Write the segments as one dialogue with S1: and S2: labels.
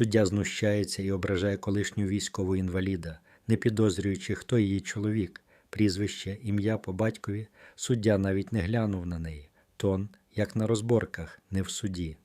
S1: Суддя знущається і ображає колишню військову інваліда, не підозрюючи, хто її чоловік, прізвище, ім'я по батькові. Суддя навіть не глянув на неї. Тон, як на розборках, не в суді.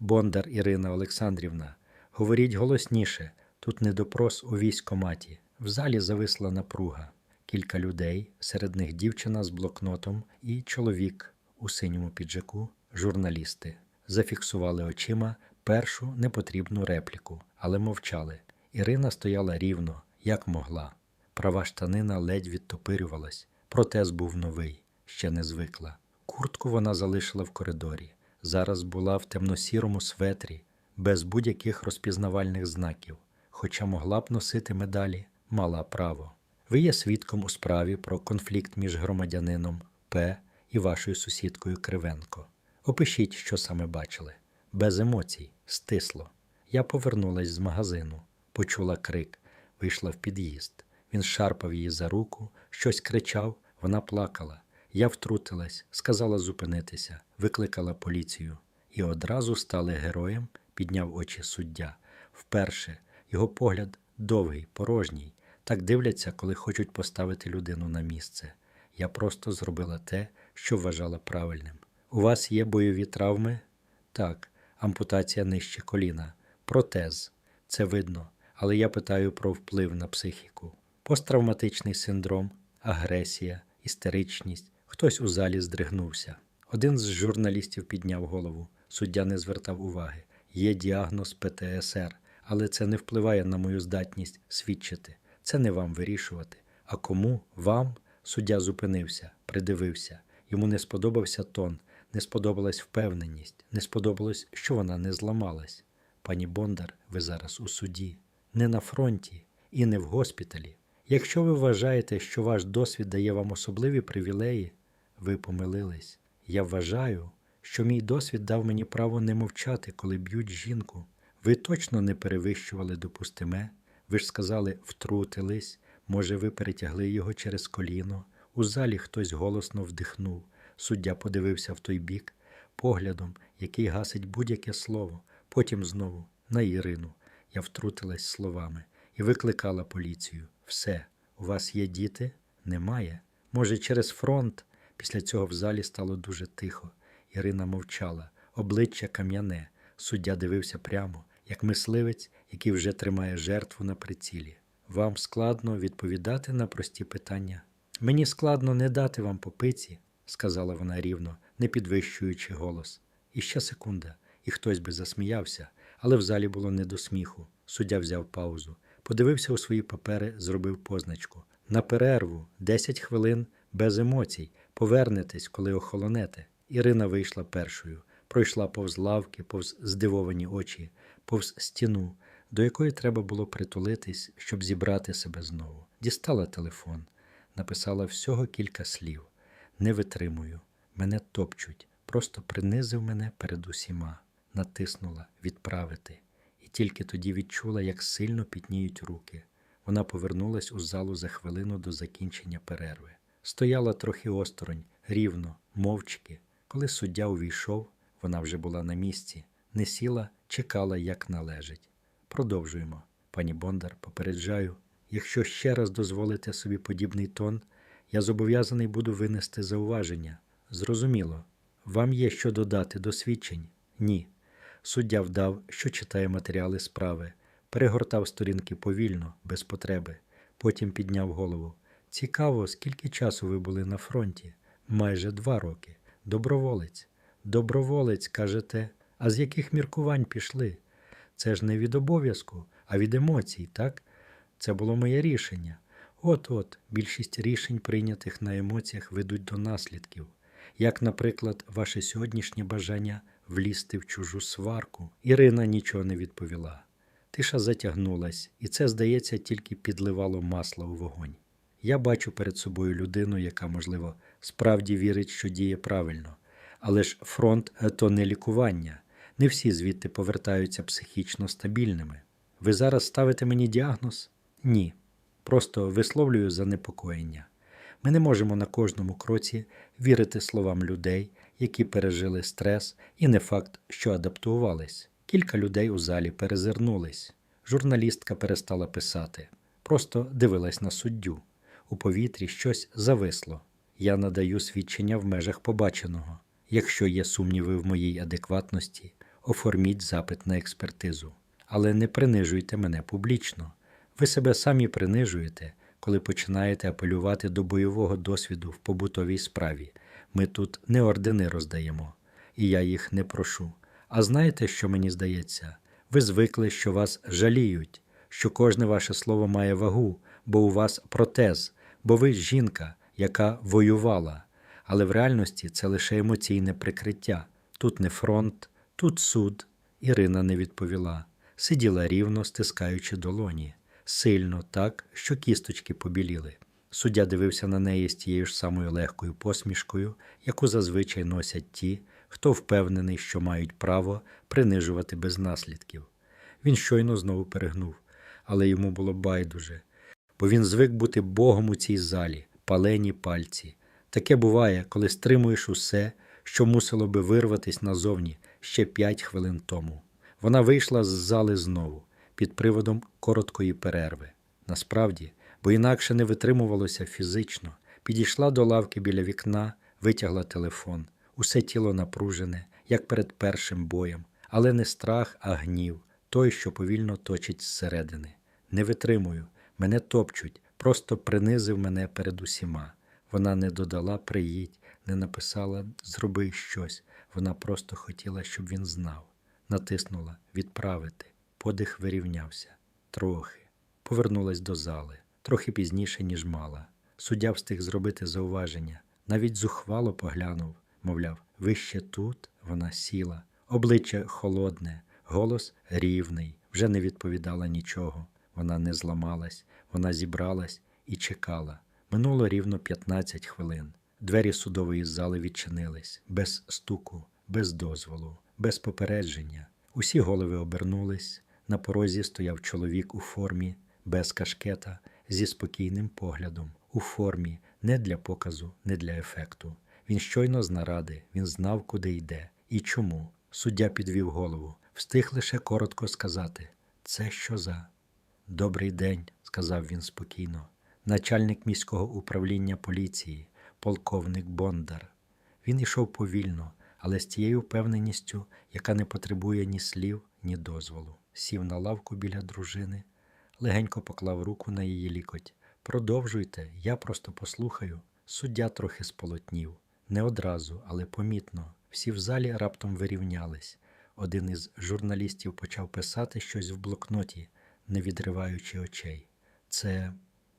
S1: Бондар Ірина Олександрівна, говоріть голосніше. Тут не допрос у військоматі. В залі зависла напруга. Кілька людей, серед них дівчина з блокнотом і чоловік у синьому піджаку, журналісти, зафіксували очима першу непотрібну репліку, але мовчали. Ірина стояла рівно, як могла. Права штанина ледь відтопирювалась. Протез був новий, ще не звикла. Куртку вона залишила в коридорі. Зараз була в темно-сірому светрі, без будь-яких розпізнавальних знаків. Хоча могла б носити медалі, мала право. Ви є свідком у справі про конфлікт між громадянином П і вашою сусідкою Кривенко. Опишіть, що саме бачили. Без емоцій, стисло. Я повернулась з магазину, почула крик, вийшла в під'їзд. Він шарпав її за руку, щось кричав, вона плакала. Я втрутилась, сказала зупинитися, викликала поліцію і одразу стали героєм, підняв очі суддя. Вперше його погляд довгий, порожній. Так дивляться, коли хочуть поставити людину на місце. Я просто зробила те, що вважала правильним. У вас є бойові травми? Так, ампутація нижче коліна, протез. Це видно, але я питаю про вплив на психіку. Посттравматичний синдром, агресія, істеричність. Хтось у залі здригнувся. Один з журналістів підняв голову. Суддя не звертав уваги. Є діагноз ПТСР, але це не впливає на мою здатність свідчити. Це не вам вирішувати. А кому вам? Суддя зупинився, придивився. Йому не сподобався тон, не сподобалась впевненість, не сподобалось, що вона не зламалась. Пані Бондар, ви зараз у суді, не на фронті і не в госпіталі. Якщо ви вважаєте, що ваш досвід дає вам особливі привілеї, ви помилились. Я вважаю, що мій досвід дав мені право не мовчати, коли б'ють жінку. Ви точно не перевищували допустиме. Ви ж сказали, втрутились, може, ви перетягли його через коліно. У залі хтось голосно вдихнув. Суддя подивився в той бік, поглядом, який гасить будь-яке слово, потім знову на Ірину. Я втрутилась словами і викликала поліцію. Все, у вас є діти? Немає. Може, через фронт. Після цього в залі стало дуже тихо. Ірина мовчала, обличчя кам'яне. Суддя дивився прямо, як мисливець, який вже тримає жертву на прицілі. Вам складно відповідати на прості питання. Мені складно не дати вам попиці, сказала вона рівно, не підвищуючи голос. І ще секунда, і хтось би засміявся, але в залі було не до сміху. Суддя взяв паузу, подивився у свої папери, зробив позначку. На перерву 10 хвилин без емоцій. Повернетесь, коли охолонете. Ірина вийшла першою, пройшла повз лавки, повз здивовані очі, повз стіну, до якої треба було притулитись, щоб зібрати себе знову. Дістала телефон, написала всього кілька слів. Не витримую, мене топчуть, просто принизив мене перед усіма, натиснула відправити, і тільки тоді відчула, як сильно пітніють руки. Вона повернулась у залу за хвилину до закінчення перерви. Стояла трохи осторонь, рівно, мовчки. Коли суддя увійшов, вона вже була на місці, не сіла, чекала, як належить. Продовжуємо. Пані Бондар, попереджаю, якщо ще раз дозволите собі подібний тон, я зобов'язаний буду винести зауваження. Зрозуміло, вам є що додати до свідчень? Ні. Суддя вдав, що читає матеріали справи, перегортав сторінки повільно, без потреби, потім підняв голову. Цікаво, скільки часу ви були на фронті? Майже два роки. Доброволець. Доброволець, кажете, а з яких міркувань пішли? Це ж не від обов'язку, а від емоцій, так? Це було моє рішення. От-от, більшість рішень, прийнятих на емоціях, ведуть до наслідків, як, наприклад, ваше сьогоднішнє бажання влізти в чужу сварку. Ірина нічого не відповіла. Тиша затягнулась, і це, здається, тільки підливало масло у вогонь. Я бачу перед собою людину, яка, можливо, справді вірить, що діє правильно. Але ж фронт то не лікування. Не всі звідти повертаються психічно стабільними. Ви зараз ставите мені діагноз? Ні. Просто висловлюю занепокоєння. Ми не можемо на кожному кроці вірити словам людей, які пережили стрес, і не факт, що адаптувались. Кілька людей у залі перезирнулись. Журналістка перестала писати, просто дивилась на суддю. У повітрі щось зависло. Я надаю свідчення в межах побаченого. Якщо є сумніви в моїй адекватності, оформіть запит на експертизу. Але не принижуйте мене публічно. Ви себе самі принижуєте, коли починаєте апелювати до бойового досвіду в побутовій справі. Ми тут не ордени роздаємо, і я їх не прошу. А знаєте, що мені здається? Ви звикли, що вас жаліють, що кожне ваше слово має вагу, бо у вас протез, бо ви жінка, яка воювала. Але в реальності це лише емоційне прикриття. Тут не фронт, тут суд. Ірина не відповіла. Сиділа рівно, стискаючи долоні, сильно так, що кісточки побіліли. Суддя дивився на неї з тією ж самою легкою посмішкою, яку зазвичай носять ті, хто впевнений, що мають право принижувати без наслідків. Він щойно знову перегнув, але йому було байдуже, бо він звик бути Богом у цій залі, палені пальці. Таке буває, коли стримуєш усе, що мусило би вирватись назовні ще п'ять хвилин тому. Вона вийшла з зали знову, під приводом короткої перерви. Насправді, бо інакше не витримувалося фізично, підійшла до лавки біля вікна, витягла телефон, усе тіло напружене, як перед першим боєм, але не страх, а гнів, той, що повільно точить зсередини. Не витримую, мене топчуть, просто принизив мене перед усіма. Вона не додала приїдь, не написала зроби щось. Вона просто хотіла, щоб він знав. Натиснула відправити. Подих вирівнявся. Трохи. Повернулась до зали. Трохи пізніше, ніж мала. Суддя встиг зробити зауваження. Навіть зухвало поглянув, мовляв, ви ще тут? Вона сіла. Обличчя холодне, голос рівний, вже не відповідала нічого. Вона не зламалась, вона зібралась і чекала. Минуло рівно 15 хвилин. Двері судової зали відчинились без стуку, без дозволу, без попередження. Усі голови обернулись. На порозі стояв чоловік у формі, без кашкета, зі спокійним поглядом, у формі, не для показу, не для ефекту. Він щойно з наради, він знав, куди йде і чому. Суддя підвів голову, встиг лише коротко сказати: Це що за? Добрий день, сказав він спокійно. Начальник міського управління поліції, полковник Бондар. Він ішов повільно, але з тією впевненістю, яка не потребує ні слів, ні дозволу. Сів на лавку біля дружини, легенько поклав руку на її лікоть. Продовжуйте, я просто послухаю. Суддя трохи сполотнів. Не одразу, але помітно. Всі в залі раптом вирівнялись. Один із журналістів почав писати щось в блокноті, не відриваючи очей. Це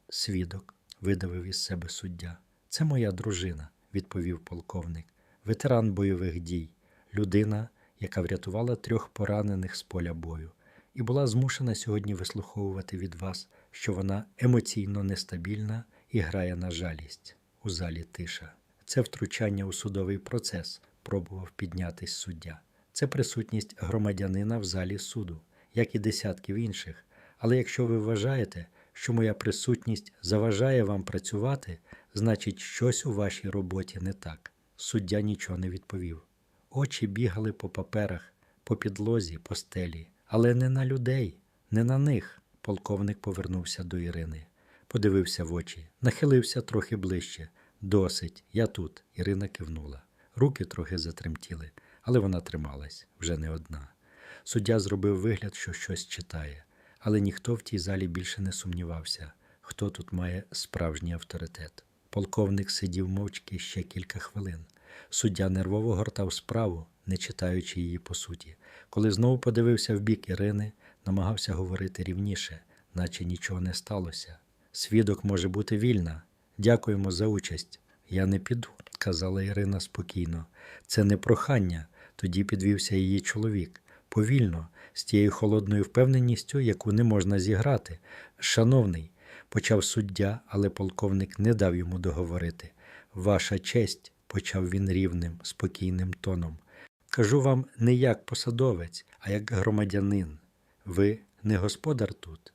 S1: свідок, видавив із себе суддя. Це моя дружина, відповів полковник, ветеран бойових дій, людина, яка врятувала трьох поранених з поля бою, і була змушена сьогодні вислуховувати від вас, що вона емоційно нестабільна і грає на жалість. У залі тиша. Це втручання у судовий процес, пробував піднятись суддя. Це присутність громадянина в залі суду, як і десятків інших. Але якщо ви вважаєте, що моя присутність заважає вам працювати, значить, щось у вашій роботі не так. Суддя нічого не відповів. Очі бігали по паперах, по підлозі, по стелі, але не на людей, не на них. Полковник повернувся до Ірини, подивився в очі, нахилився трохи ближче. Досить, я тут. Ірина кивнула. Руки трохи затремтіли, але вона трималась вже не одна. Суддя зробив вигляд, що щось читає, але ніхто в тій залі більше не сумнівався, хто тут має справжній авторитет. Полковник сидів мовчки ще кілька хвилин. Суддя нервово гортав справу, не читаючи її по суті. Коли знову подивився в бік Ірини, намагався говорити рівніше, наче нічого не сталося. Свідок може бути вільна. Дякуємо за участь. Я не піду, сказала Ірина спокійно. Це не прохання. Тоді підвівся її чоловік. Повільно, з тією холодною впевненістю, яку не можна зіграти. Шановний, почав суддя, але полковник не дав йому договорити. Ваша честь, почав він рівним, спокійним тоном. Кажу вам не як посадовець, а як громадянин. Ви не господар тут,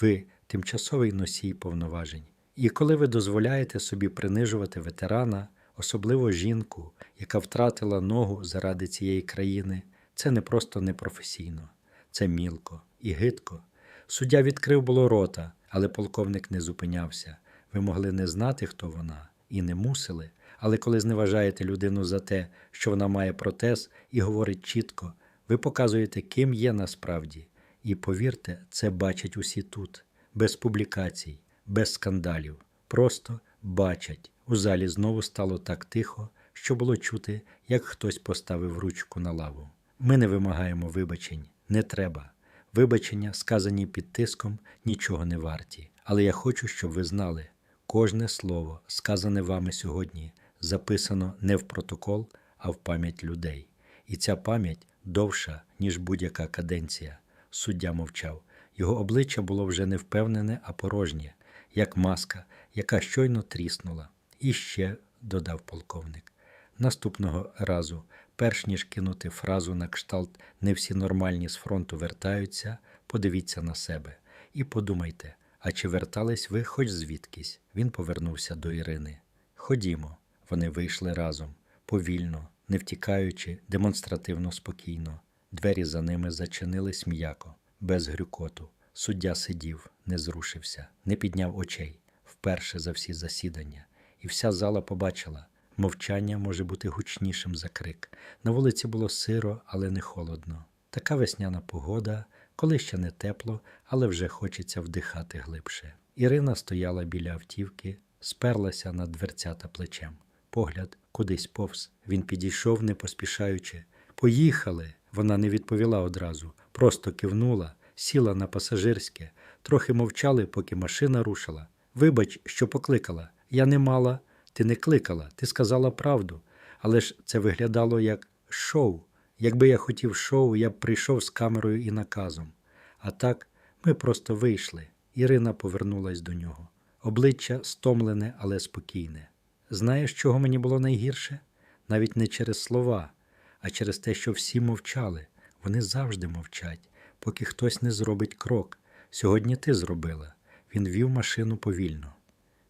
S1: ви тимчасовий носій повноважень. І коли ви дозволяєте собі принижувати ветерана, особливо жінку, яка втратила ногу заради цієї країни, Це не просто непрофесійно, це мілко і гидко. Суддя відкрив було рота, але полковник не зупинявся. Ви могли не знати, хто вона, і не мусили. Але коли зневажаєте людину за те, що вона має протез і говорить чітко, ви показуєте, ким є насправді. І повірте, це бачать усі тут, без публікацій, без скандалів. Просто бачать. У залі знову стало так тихо, що було чути, як хтось поставив ручку на лаву. Ми не вимагаємо вибачень, не треба. Вибачення, сказані під тиском, нічого не варті. Але я хочу, щоб ви знали, кожне слово, сказане вами сьогодні, записано не в протокол, а в пам'ять людей. І ця пам'ять довша, ніж будь-яка каденція. Суддя мовчав. Його обличчя було вже не впевнене, а порожнє, як маска, яка щойно тріснула. І ще, додав полковник. Наступного разу, перш ніж кинути фразу на кшталт не всі нормальні з фронту вертаються, подивіться на себе і подумайте, а чи вертались ви хоч звідкись? Він повернувся до Ірини. Ходімо. Вони вийшли разом, повільно, не втікаючи, демонстративно спокійно. Двері за ними зачинились м'яко, без грюкоту. Суддя сидів, не зрушився, не підняв очей вперше за всі засідання, і вся зала побачила. Мовчання може бути гучнішим за крик. На вулиці було сиро, але не холодно. Така весняна погода, коли ще не тепло, але вже хочеться вдихати глибше. Ірина стояла біля автівки, сперлася на дверцята плечем. Погляд кудись повз. Він підійшов, не поспішаючи. Поїхали. Вона не відповіла одразу, просто кивнула, сіла на пасажирське, трохи мовчали, поки машина рушила. Вибач, що покликала. Я не мала. Ти не кликала, ти сказала правду. Але ж це виглядало як шоу. Якби я хотів шоу, я б прийшов з камерою і наказом. А так ми просто вийшли. Ірина повернулась до нього. Обличчя стомлене, але спокійне. Знаєш, чого мені було найгірше? Навіть не через слова, а через те, що всі мовчали. Вони завжди мовчать, поки хтось не зробить крок. Сьогодні ти зробила. Він вів машину повільно.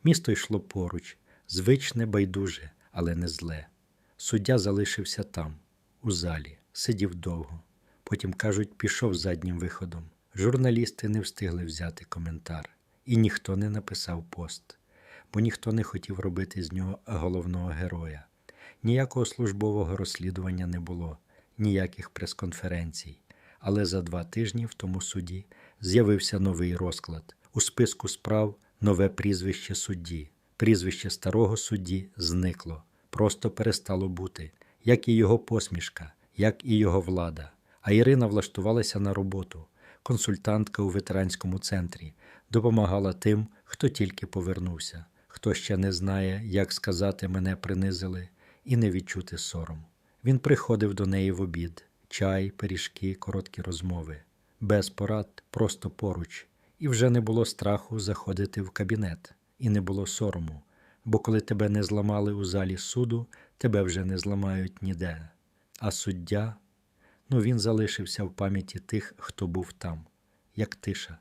S1: Місто йшло поруч, звичне, байдуже, але не зле. Суддя залишився там, у залі, сидів довго. Потім, кажуть, пішов заднім виходом. Журналісти не встигли взяти коментар, і ніхто не написав пост, бо ніхто не хотів робити з нього головного героя. Ніякого службового розслідування не було, ніяких прес-конференцій. Але за два тижні в тому суді з'явився новий розклад. У списку справ нове прізвище судді. Прізвище старого судді зникло, просто перестало бути, як і його посмішка, як і його влада. А Ірина влаштувалася на роботу. Консультантка у ветеранському центрі допомагала тим, хто тільки повернувся, хто ще не знає, як сказати мене принизили і не відчути сором. Він приходив до неї в обід, чай, пиріжки, короткі розмови, без порад, просто поруч, і вже не було страху заходити в кабінет, і не було сорому, бо коли тебе не зламали у залі суду, тебе вже не зламають ніде. А суддя, ну він залишився в пам'яті тих, хто був там, як тиша,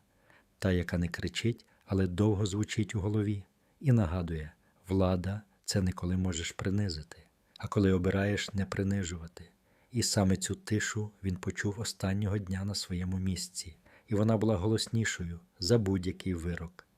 S1: та, яка не кричить, але довго звучить у голові, і нагадує, влада це не коли можеш принизити, а коли обираєш не принижувати. І саме цю тишу він почув останнього дня на своєму місці, і вона була голоснішою за будь-який вирок.